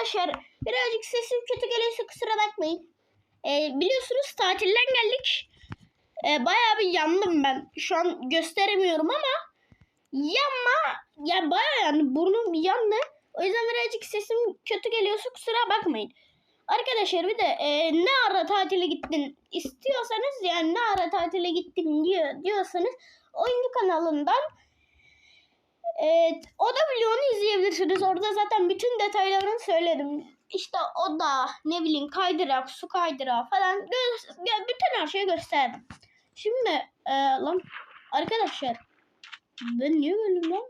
Arkadaşlar birazcık sesim kötü geliyorsa kusura bakmayın. Ee, biliyorsunuz tatilden geldik. Ee, bayağı bir yandım ben. Şu an gösteremiyorum ama yanma ya bayağı yandı. Burnum yandı. O yüzden birazcık sesim kötü geliyorsa kusura bakmayın. Arkadaşlar bir de e, ne ara tatile gittin istiyorsanız yani ne ara tatile gittin diyor, diyorsanız oyuncu kanalından Evet, o da videonu izleyebilirsiniz. Orada zaten bütün detaylarını söyledim. İşte o da ne bileyim kaydırak, su kaydırağı falan bütün her şeyi gösterdim. Şimdi e, lan arkadaşlar ben niye böyle lan?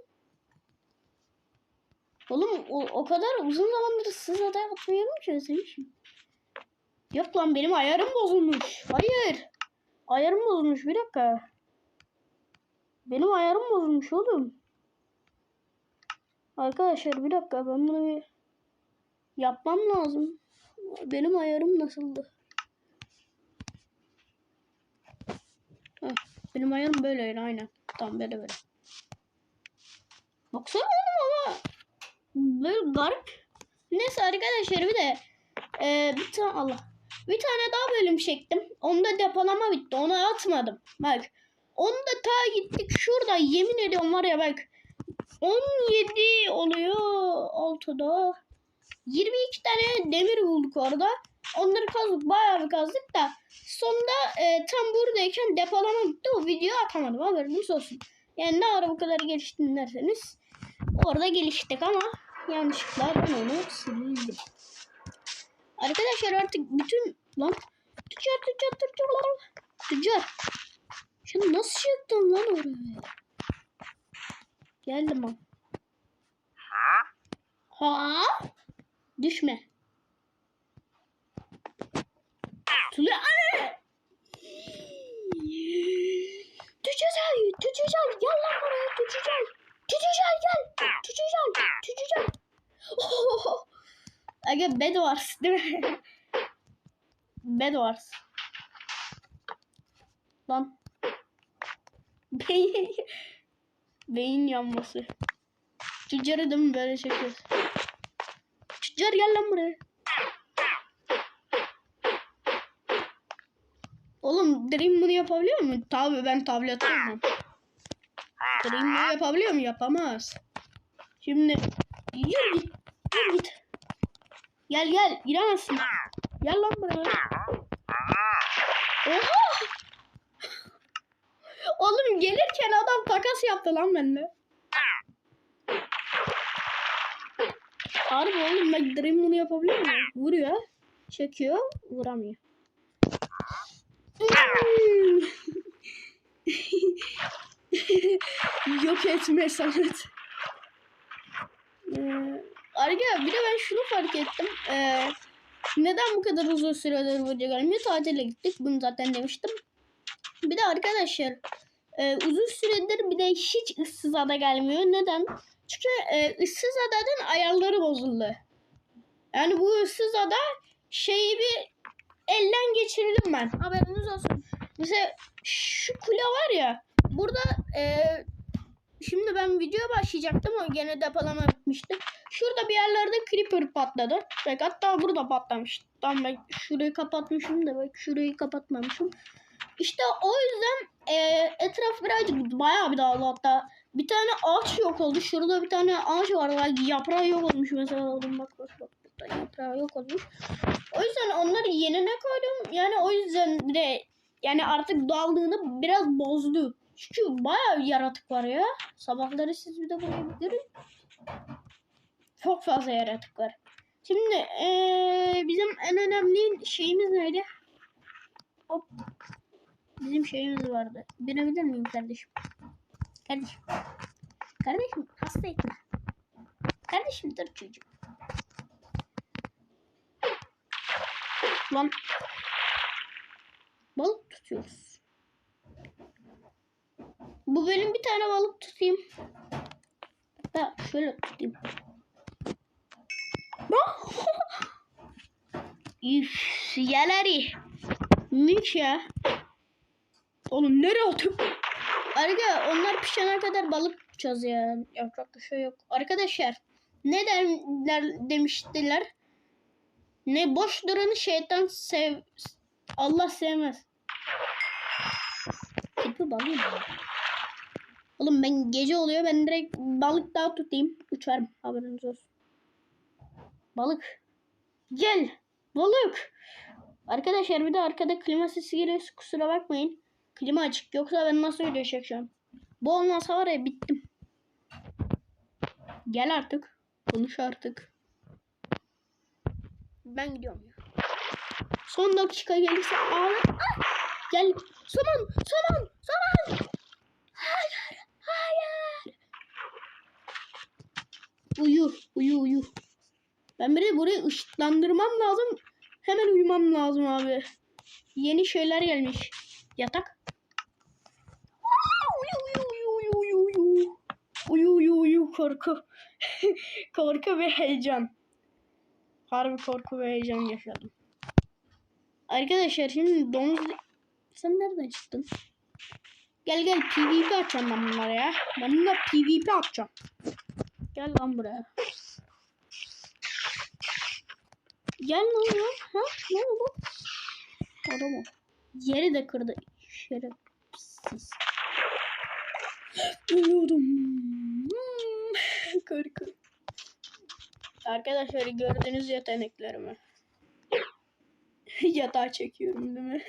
Oğlum o, o kadar uzun zamandır siz aday atmıyorum ki özlemişim. Yok lan benim ayarım bozulmuş. Hayır. Ayarım bozulmuş bir dakika. Benim ayarım bozulmuş oğlum. Arkadaşlar bir dakika ben bunu bir yapmam lazım. Benim ayarım nasıldı? Benim ayarım böyleydi aynen. Tamam böyle böyle. Baksana oğlum ama böyle garip. Neyse arkadaşlar bir de e, bir tane Allah. Bir tane daha bölüm çektim. Onda depolama bitti. Onu atmadım. Bak. Onu da ta gittik şurada yemin ediyorum var ya bak 17 oluyor 6'da. 22 tane demir bulduk orada. Onları kazdık bayağı bir kazdık da sonunda e, tam buradayken depolama bitti. O videoyu atamadım haberiniz olsun. Yani ne ara bu kadar geliştin derseniz orada geliştik ama yanlışlıkla ben onu sildim. Arkadaşlar artık bütün lan tüccar tüccar tüccar tüccar sen nasıl çıktın lan oraya? Geldim ben. Ha? Düşme. Tuluyor. Ana! Tüccar, tüccar, gel lan buraya tüccar. Tüccar gel. Tüccar, tüccar. Oh! Aga Bedwars değil mi? Bedwars. Lan. Beyin, beyin yanması. Tüccarı da mı böyle çekiyoruz? Tüccar gel lan buraya. Oğlum Dream bunu yapabiliyor mu? Tabii ben tablet almam. Dream bunu yapabiliyor mu? Yapamaz. Şimdi yürü git. Yürü git. Gel gel. Giremezsin. Gel lan buraya. Oha! Oğlum gelirken adam takas yaptı lan benimle. Harbi oğlum bak Dream bunu yapabiliyor mu? Vuruyor. Çekiyor. Vuramıyor. Hmm. Yok etme Samet. Ee, bir de ben şunu fark ettim. Ee, neden bu kadar uzun süredir video gelmiyor? Tatile gittik. Bunu zaten demiştim. Bir de arkadaşlar e, uzun süredir bir de hiç ıssız ada gelmiyor. Neden? Çünkü e, ıssız adanın ayarları bozuldu. Yani bu ıssız ada şeyi bir elden geçirdim ben. Haberiniz olsun. Mesela şu kule var ya. Burada e, şimdi ben videoya başlayacaktım ama gene depolama bitmişti. Şurada bir yerlerde creeper patladı. Bak hatta burada patlamış. Tam ben şurayı kapatmışım da bak şurayı kapatmamışım. İşte o yüzden e, etraf birazcık bayağı bir dağıldı hatta. Bir tane ağaç yok oldu. Şurada bir tane ağaç var. Bak, yaprağı yok olmuş mesela. Bak bak bak. Burada yaprağı yok olmuş. O yüzden onları yenine koydum. Yani o yüzden bir de yani artık dağıldığını biraz bozdu. Çünkü bayağı yaratık var ya. Sabahları siz bir de buraya bir görün. Çok fazla yaratık var. Şimdi eee, bizim en önemli şeyimiz neydi? Hop. Bizim şeyimiz vardı. Binebilir miyim kardeşim? Kardeşim. Kardeşim hasta etme. Kardeşim dur çocuğum. Lan. Balık tutuyoruz. Bu bölüm bir tane balık tutayım. Ha, şöyle tutayım. Üf, yaleri. Mük ya. Oğlum nereye atıyor? Arka onlar pişene kadar balık tutacağız ya. Yapacak bir şey yok. Arkadaşlar ne derler demiştiler. Ne boş duranı şeytan sev Allah sevmez. Tipi balığı mı? Oğlum ben gece oluyor ben direkt balık daha tutayım. Uçarım haberiniz olsun. Balık. Gel. Balık. Arkadaşlar bir de arkada klima sesi geliyor kusura bakmayın. Klima açık yoksa ben nasıl video çekeceğim? Bu olmasa var ya bittim. Gel artık. Konuş artık. Ben gidiyorum ya. Son dakika gelirse ağla. Ah! Gel. Saman, saman, saman. Hayır, hayır. Uyu, uyu, uyu. Ben bir de burayı ışıklandırmam lazım. Hemen uyumam lazım abi. Yeni şeyler gelmiş. Yatak. Aa, Uyu, uyu, uyu, uyu, uyu. Uyu, uyu, korku. korku ve heyecan. Harbi korku ve heyecan yaşadım. Arkadaşlar şimdi domuz... Sen nereden çıktın? Gel gel PvP açacağım ben bunlara ya. Ben bunlara PvP atacağım. Gel lan buraya. Gel lan ya. Ha? Ne oldu? Arama. Yeri de kırdı. Şerefsiz. Hmm. Korku. Arkadaşlar gördüğünüz yeteneklerimi. Yatağa çekiyorum değil mi?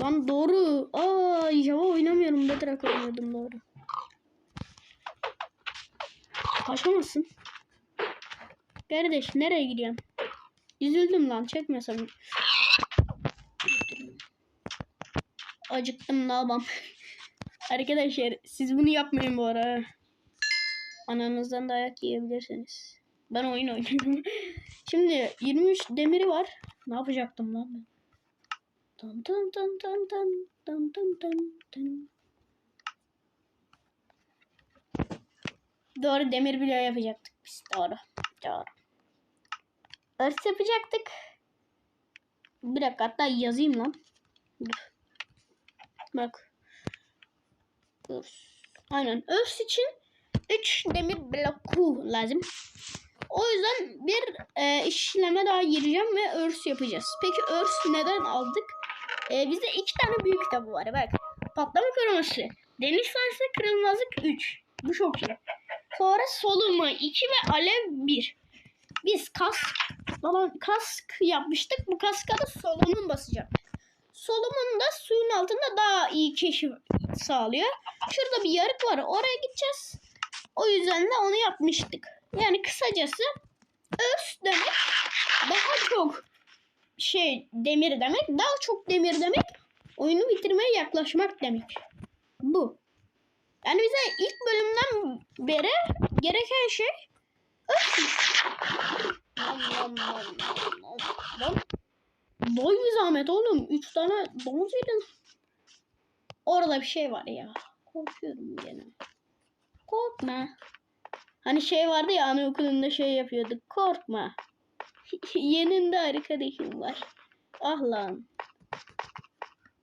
Lan doğru. Aa Java oynamıyorum. Bedrock oynuyordum doğru. Kaçamazsın. Kardeş nereye gidiyorsun? Üzüldüm lan çekmesem. Acıktım ne yapam. Arkadaşlar siz bunu yapmayın bu ara. Ananızdan dayak yiyebilirsiniz. Ben oyun oynuyorum. Şimdi 23 demiri var. Ne yapacaktım lan ben? Dın dın dın dın dın dın dın dın dın. Doğru demir bile yapacaktık biz. Doğru. Doğru. Örs yapacaktık. Bir dakika hatta yazayım lan. Dur. Bak. Örs. Aynen. Örs için 3 demir bloku lazım. O yüzden bir e, işleme daha gireceğim ve örs yapacağız. Peki örs neden aldık? E, bizde iki tane büyük kitabı var. Bak. Patlama kırılması. Deniz sarsı kırılmazlık 3. Bu çok iyi. Sonra solunma 2 ve alev 1. Biz kask falan kask yapmıştık. Bu kaska da solunum basacak. Solumun da suyun altında daha iyi keşif sağlıyor. Şurada bir yarık var. Oraya gideceğiz. O yüzden de onu yapmıştık. Yani kısacası örs demek daha çok şey demir demek. Daha çok demir demek oyunu bitirmeye yaklaşmak demek. Bu. Yani bize ilk bölümden beri gereken şey örsmüş. Boy bir zahmet oğlum. Üç tane domuz yedin. Orada bir şey var ya. Korkuyorum gene. Korkma. Hani şey vardı ya anaokulunda şey yapıyorduk. Korkma. Yanında arkadaşım var. Ah lan.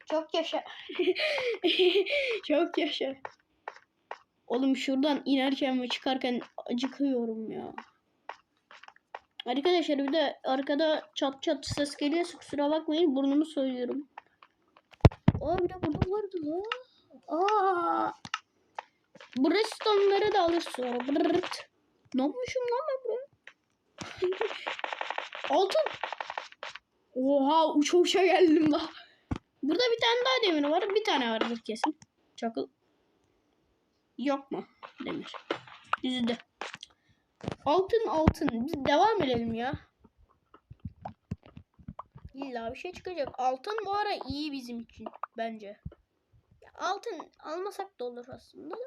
Çok yaşa. Çok yaşa. Oğlum şuradan inerken ve çıkarken acıkıyorum ya. Arkadaşlar bir de arkada çat çat ses geliyorsa kusura bakmayın burnumu soyuyorum. Aa bir de burada vardı la. Aa. Bu restonları da alır sonra. Brrrt. Ne yapmışım lan ben buraya? Altın. Oha uça uça geldim la. Burada bir tane daha demir var. Bir tane vardır kesin. Çakıl. Yok mu demir? Yüzde. Altın altın. Biz devam edelim ya. İlla bir şey çıkacak. Altın bu ara iyi bizim için bence. Altın almasak da olur aslında da.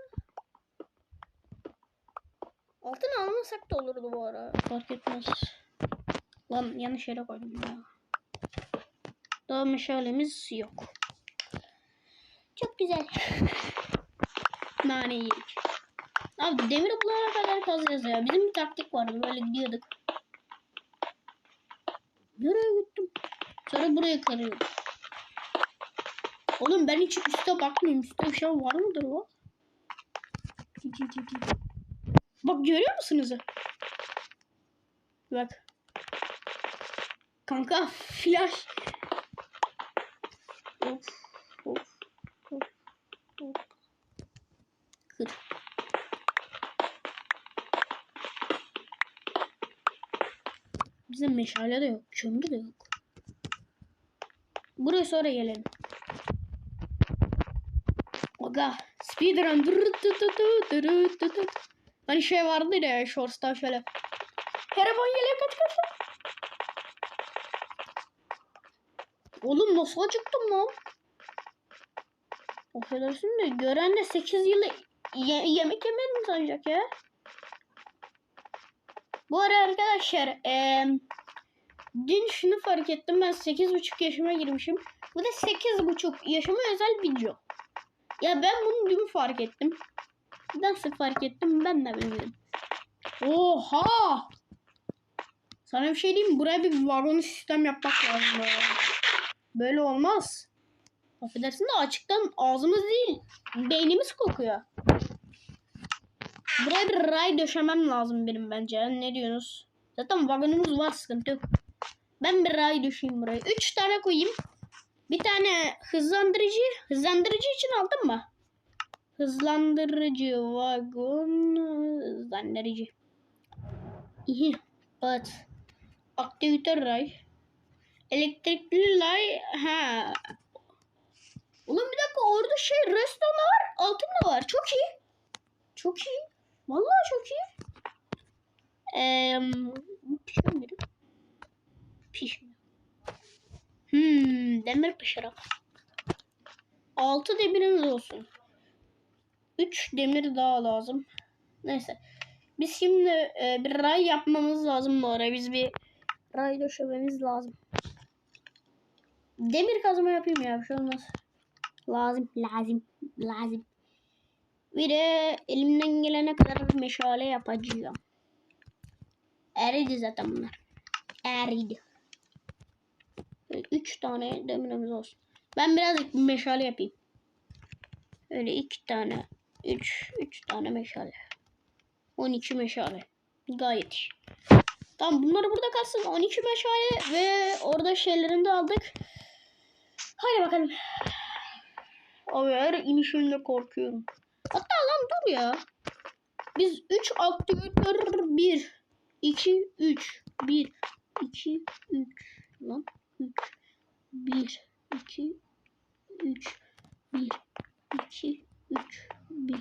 Altın almasak da olurdu bu ara. Fark etmez. Lan yanlış yere koydum ya. Daha meşalemiz yok. Çok güzel. Nane yedik. Abi demir bulana kadar kazacağız ya. Bizim bir taktik vardı. Böyle gidiyorduk. Nereye gittim? Sonra buraya kırıyordum. Oğlum ben hiç üste bakmıyorum. Üstte bir şey var mıdır o? Bak görüyor musunuz? Bak. Kanka flash. Of of of. Kır. Bizde meşale de yok. Kömür de yok. Buraya sonra gelelim. Aga. Speedrun. Hani şey vardı ya Shorts'ta şöyle. Herabon geliyor kaç kaç. Oğlum nasıl acıktım lan? Affedersin de gören de 8 yıl ye- yemek yemedim sanacak ya. Bu ara arkadaşlar eee dün şunu fark ettim ben 8,5 yaşıma girmişim. Bu da 8,5 yaşıma özel video. Ya ben bunu dün fark ettim. Nasıl fark ettim ben de bilmiyorum. Oha! Sana bir şey diyeyim? Buraya bir vagon sistem yapmak lazım. Böyle olmaz. Affedersin de açıktan ağzımız değil beynimiz kokuyor. Buraya bir ray döşemem lazım benim bence. Ne diyorsunuz? Zaten vagonumuz var sıkıntı yok. Ben bir ray döşeyim buraya. Üç tane koyayım. Bir tane hızlandırıcı. Hızlandırıcı için aldın mı? Hızlandırıcı vagon hızlandırıcı. İyi. Evet. Aktivite ray. Elektrikli ray. Ha. Oğlum bir dakika orada şey restoran var. Altın da var. Çok iyi. Çok iyi. Vallahi çok iyi. Eee pişmiyor. Pişmiyor. Hmm, demir pişirak. Altı demirimiz olsun. Üç demir daha lazım. Neyse. Biz şimdi e, bir ray yapmamız lazım bu ara. Biz bir ray döşememiz lazım. Demir kazma yapayım ya. Bir şey olmaz. Lazım, lazım, lazım. Bir de elimden gelene kadar meşale yapacağım. Eridi zaten bunlar. Eridi. Böyle üç tane demirimiz olsun. Ben birazcık meşale yapayım. Öyle iki tane. Üç, üç tane meşale. 12 meşale. Gayet iyi. Tamam bunları burada kalsın. 12 meşale ve orada şeylerini de aldık. Hadi bakalım. Abi her inişimde korkuyorum. Hatta lan dur ya. Biz 3 aktivitör 1 2 3 1 2 3 lan 3 1 2 3 1 2 3 1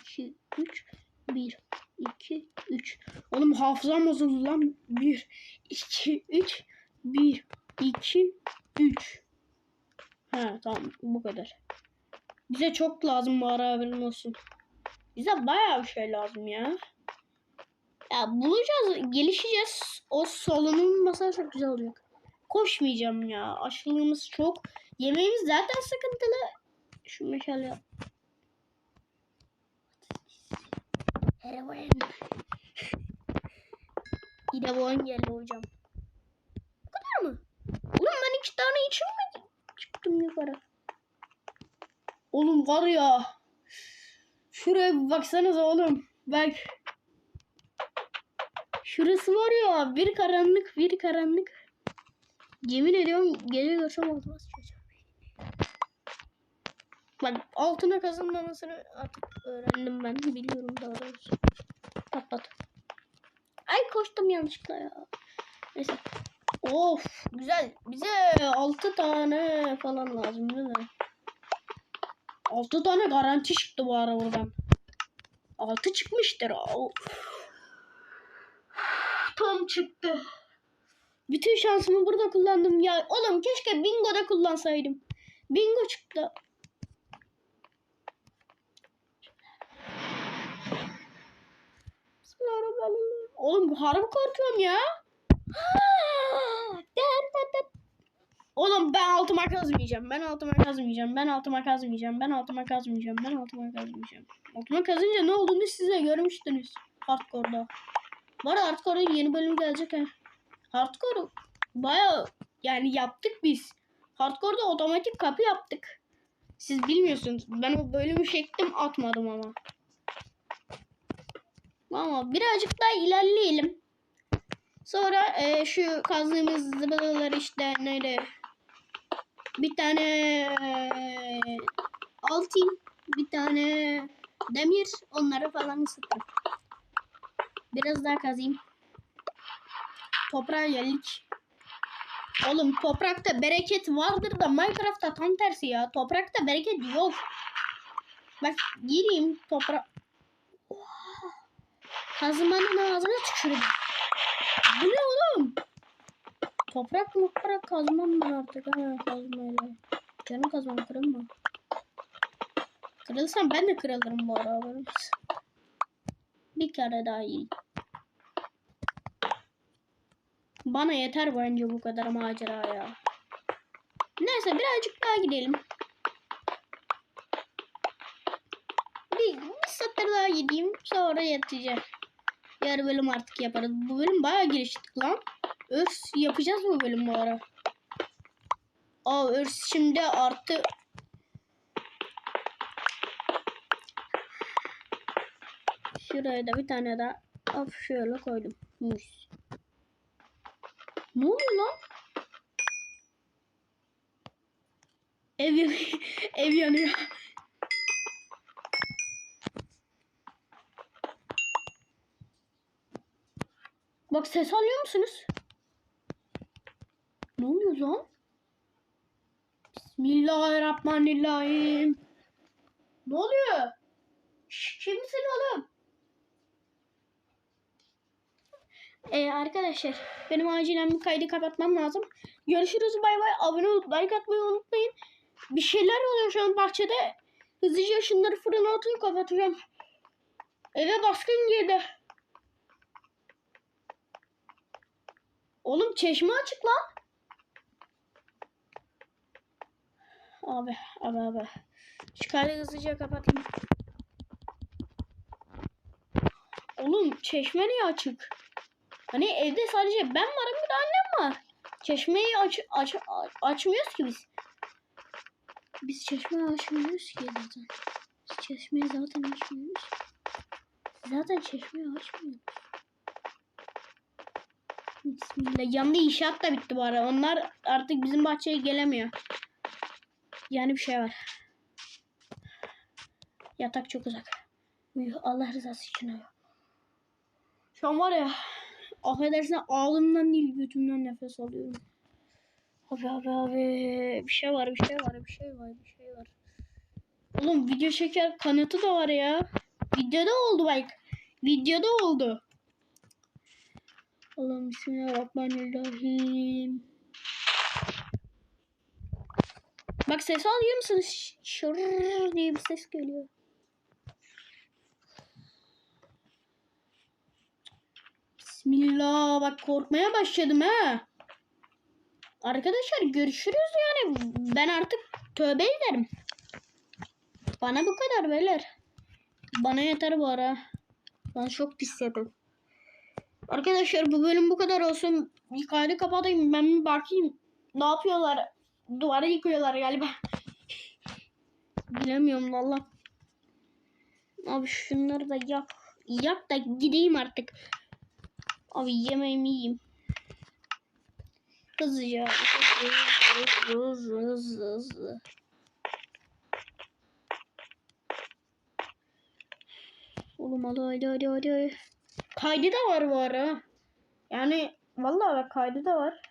2 3 1 2 3 Oğlum hafızam bozuldu lan 1 2 3 1 2 3 Ha tamam bu kadar. Bize çok lazım bu ara haberin olsun. Bize bayağı bir şey lazım ya. Ya bulacağız, gelişeceğiz. O solunum masası çok güzel olacak. Koşmayacağım ya. Aşılığımız çok. Yemeğimiz zaten sıkıntılı. Şu meşale. Heroin. Yine boğan geldi hocam. Bu kadar mı? Oğlum ben iki tane içim mi? Çıktım yukarı. Oğlum var ya. Şuraya bir baksanıza oğlum. Bak. Şurası var ya. Bir karanlık bir karanlık. Yemin ediyorum gece görsem altıma sıçacağım. Bak altına kazınmamasını artık öğrendim ben. Biliyorum daha doğrusu. Patlat. Ay koştum yanlışlıkla ya. Neyse. Of güzel. Bize 6 tane falan lazım değil mi? 6 tane garanti çıktı bu ara buradan. 6 çıkmıştır. Of. Tam çıktı. Bütün şansımı burada kullandım ya. Oğlum keşke bingo'da kullansaydım. Bingo çıktı. Oğlum harbi korkuyorum ya. Oğlum ben altıma kazmayacağım. Ben altıma kazmayacağım. Ben altıma kazmayacağım. Ben altıma kazmayacağım. Ben altıma kazmayacağım. Altıma kazınca ne olduğunu size görmüştünüz. Hardcore'da. Bu arada Hardcore'un yeni bölümü gelecek ha. Hardcore baya yani yaptık biz. Hardcore'da otomatik kapı yaptık. Siz bilmiyorsunuz. Ben o bölümü çektim atmadım ama. Ama birazcık daha ilerleyelim. Sonra e, şu kazdığımız zıbalaları işte neydi? Bir tane e, altın, bir tane demir onları falan ısıtırım. Biraz daha kazayım. Toprağa geldik. Oğlum toprakta bereket vardır da Minecraft'ta tam tersi ya. Toprakta bereket yok. Bak gireyim toprak. Kazmanın ağzına tükürdüm. Bu ne oğlum? Toprak toprak kazmam ben artık ha kazmayla. Canım kazmam kırılma. Kırılsam ben de kırılırım bu arada. Bir kere daha iyi. Bana yeter bence bu kadar macera ya. Neyse birazcık daha gidelim. Bir, bir satır daha gideyim sonra yatacağım. Yarı bölüm artık yaparız. Bu bölüm bayağı geliştik lan. Örs yapacağız bu bölüm bu ara. Aa örs şimdi arttı. Şuraya da bir tane daha hop şöyle koydum. Mus. Ne oluyor lan? Ev, yan- ev yanıyor. Bak ses alıyor musunuz? Ne oluyor lan? Bismillahirrahmanirrahim. Ne oluyor? Şş, kimsin oğlum? Ee, arkadaşlar benim acilen bir kaydı kapatmam lazım. Görüşürüz bay bay. Abone olup like atmayı unutmayın. Bir şeyler oluyor şu an bahçede. Hızlıca şunları fırına atıp kapatacağım. Eve baskın girdi. Oğlum çeşme açık lan. Abi abi abi. Kaydı hızlıca kapatayım. Oğlum çeşme niye açık? Hani evde sadece ben varım bir de annem var. Çeşmeyi aç, aç, aç- açmıyoruz ki biz. Biz çeşmeyi açmıyoruz ki zaten. Biz çeşmeyi zaten açmıyoruz. Zaten çeşmeyi açmıyoruz. Bismillah. Yanında inşaat da bitti bu ara. Onlar artık bizim bahçeye gelemiyor. Yani bir şey var. Yatak çok uzak. Uyu Allah rızası için uyu. Şu an var ya affedersin ağzımdan değil götümden nefes alıyorum. Abi abi abi bir şey var bir şey var bir şey var bir şey var. Oğlum video çeker kanıtı da var ya. Videoda oldu bak. Videoda oldu. Allah'ım bismillahirrahmanirrahim. Bak ses alıyor musunuz? Şırr diye bir ses geliyor. Bismillah bak korkmaya başladım ha. Arkadaşlar görüşürüz yani. Ben artık tövbe ederim. Bana bu kadar beyler. Bana yeter bu ara. Ben çok pis yedim. Arkadaşlar bu bölüm bu kadar olsun. Kaydı kapatayım. Ben bir bakayım. Ne yapıyorlar? Duvarı yıkıyorlar galiba. Bilemiyorum valla. Abi şunları da yak. Yak da gideyim artık. Abi yemeğimi yiyeyim. Hızlıca. Hızlı hızlı hızlı hızlı. Oğlum hadi hadi hadi hadi. Kaydı da var bu ara. Yani vallahi bak kaydı da var.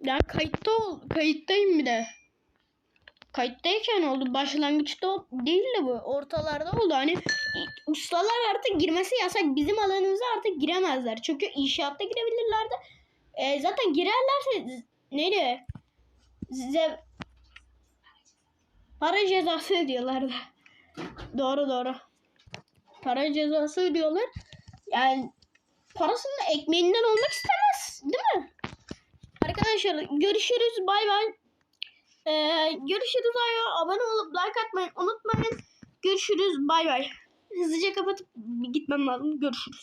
Yani kayıtta ol, kayıttayım bir de. Kayıttayken oldu. Başlangıçta değil de bu. Ortalarda oldu. Hani ustalar artık girmesi yasak. Bizim alanımıza artık giremezler. Çünkü inşaatta girebilirlerdi. E, zaten girerlerse neydi? Size para cezası ödüyorlardı. doğru doğru. Para cezası ödüyorlar. Yani parasının ekmeğinden olmak istemez. Değil mi? Arkadaşlar görüşürüz. Bay bay. Ee, görüşürüz. Ay, Abone olup like atmayı unutmayın. Görüşürüz. Bay bay. Hızlıca kapatıp gitmem lazım. Görüşürüz.